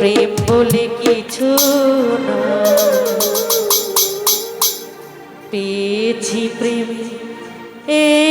প্রেম বলে কিছু না। পেয়েছি প্রেমে এ